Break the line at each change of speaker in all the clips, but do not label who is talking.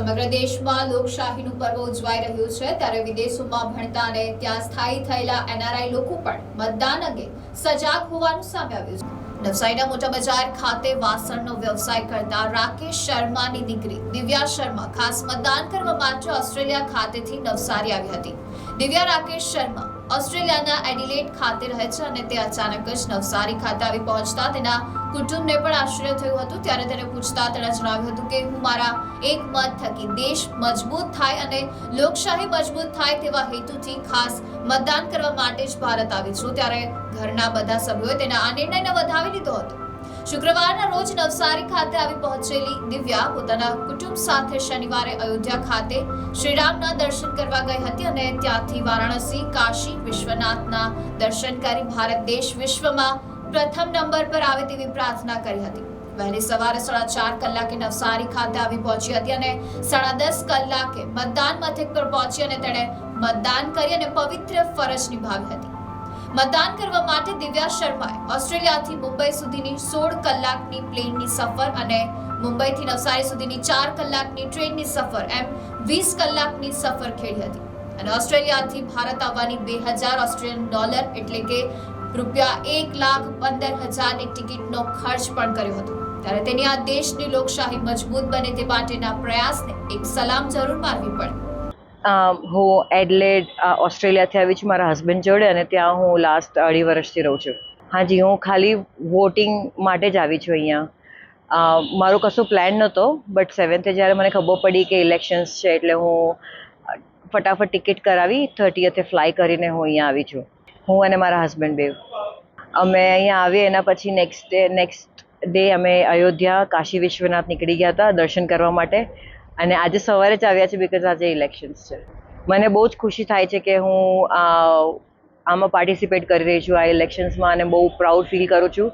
સમગ્ર દેશમાં લોકશાહીનું પર્વ ઉજવાઈ રહ્યું છે. ત્યારે વિદેશોમાં ભણતા અને ત્યાં સ્થાયી થયેલા એનઆરઆઈ લોકો પણ મતદાન અંગે સજાગ હોવાનું સામે આવ્યું છે. નવસારીના મોટા બજાર ખાતે વાસણનો વ્યવસાય કરતા રાકેશ શર્માની દીકરી દિવ્યા શર્મા ખાસ મતદાન કરવા માટે ઓસ્ટ્રેલિયા ખાતેથી નવસારી આવી હતી. દિવ્યા, રાકેશ શર્મા ઓસ્ટ્રેલિયાના એડિલેટ ખાતે રહે છે અને તે અચાનક જ નવસારી ખાતે આવી પહોંચતા તેના કુટુંબને પણ આશ્ચર્ય થયું હતું. ત્યારે તેને પૂછતા તેણે જણાવ્યું હતું કે, હું મારા એક મત થકી દેશ મજબૂત થાય અને લોકશાહી મજબૂત થાય તેવા હેતુથી ખાસ મતદાન કરવા માટે જ ભારત આવી છું. ત્યારે ઘરના બધા સભ્યોએ તેના આ નિર્ણયને વધાવી લીધો હતો. શુક્રવારના રોજ નવસારી ખાતે આવી પહોંચેલી દિવ્યા પોતાના કુટુંબ સાથે શનિવારે અયોધ્યા ખાતે શ્રીરામના દર્શન કરવા ગઈ હતી અને ત્યાંથી વારાણસી, કાશી, વિશ્વનાથના દર્શન કરી ભારત દેશ વિશ્વમાં પ્રથમ નંબર પર આવે તેવી પ્રાર્થના કરી હતી. વહેલી સવારે સાડા ચાર કલાકે નવસારી ખાતે આવી પહોંચી હતી અને સાડા દસ કલાકે મતદાન મથક પર પહોંચી અને તેણે મતદાન કરી અને પવિત્ર ફરજ નિભાવી હતી. મતદાન કરવા માટે દિવ્યા શર્માએ ઓસ્ટ્રેલિયાથી મુંબઈ સુધીની સોળ કલાકની પ્લેનની સફર અને મુંબઈથી નવસારી સુધીની ચાર કલાકની ટ્રેનની સફર એમ વીસ કલાકની સફર ખેડી હતી. અને ઓસ્ટ્રેલિયાથી ભારત આવવાની બે હજાર ઓસ્ટ્રેલિયન ડોલર એટલે કે રૂપિયા એક લાખ પંદર હજારની ટિકિટનો ખર્ચ પણ કર્યો હતો. ત્યારે તેની આ દેશની લોકશાહી મજબૂત બને તે માટેના પ્રયાસને એક સલામ જરૂર મારવી પડે.
હું એડલેડ ઓસ્ટ્રેલિયાથી આવી છું, મારા હસબન્ડ જોડે અને ત્યાં હું લાસ્ટ અઢી વર્ષથી રહું છું. હાજી હું ખાલી વોટિંગ માટે જ આવી છું અહીંયા. મારો કશું પ્લાન નહોતો બટ સેવન્થે જ્યારે મને ખબર પડી કે ઇલેક્શન્સ છે એટલે હું ફટાફટ ટિકિટ કરાવી થર્ટીએથે ફ્લાય કરીને હું અહીંયા આવી છું. હું અને મારા હસબન્ડ બે. અમે અહીંયા આવીએ, એના પછી નેક્સ્ટ ડે નેક્સ્ટ ડે અમે અયોધ્યા, કાશી વિશ્વનાથ નીકળી ગયા હતા, દર્શન કરવા માટે. અને આજે સવારે જ આવ્યા છે બિકોઝ આજે ઇલેક્શન્સ છે. મને બહુ જ ખુશી થાય છે કે હું આમાં પાર્ટિસિપેટ કરી રહી છું આ ઇલેક્શન્સમાં અને બહુ પ્રાઉડ ફીલ કરું છું.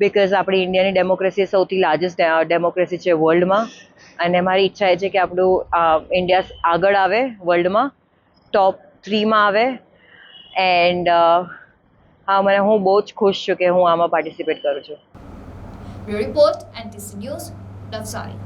બિકોઝ આપણી ઇન્ડિયાની ડેમોક્રેસી સૌથી લાર્જેસ્ટ ડેમોક્રેસી છે વર્લ્ડમાં અને મારી ઈચ્છા એ છે કે આપણું ઇન્ડિયા આગળ આવે વર્લ્ડમાં ટોપ થ્રીમાં આવે. એન્ડ હા, મને, હું બહુ જ ખુશ છું કે હું આમાં પાર્ટિસિપેટ કરું છું.
Report and news Navsari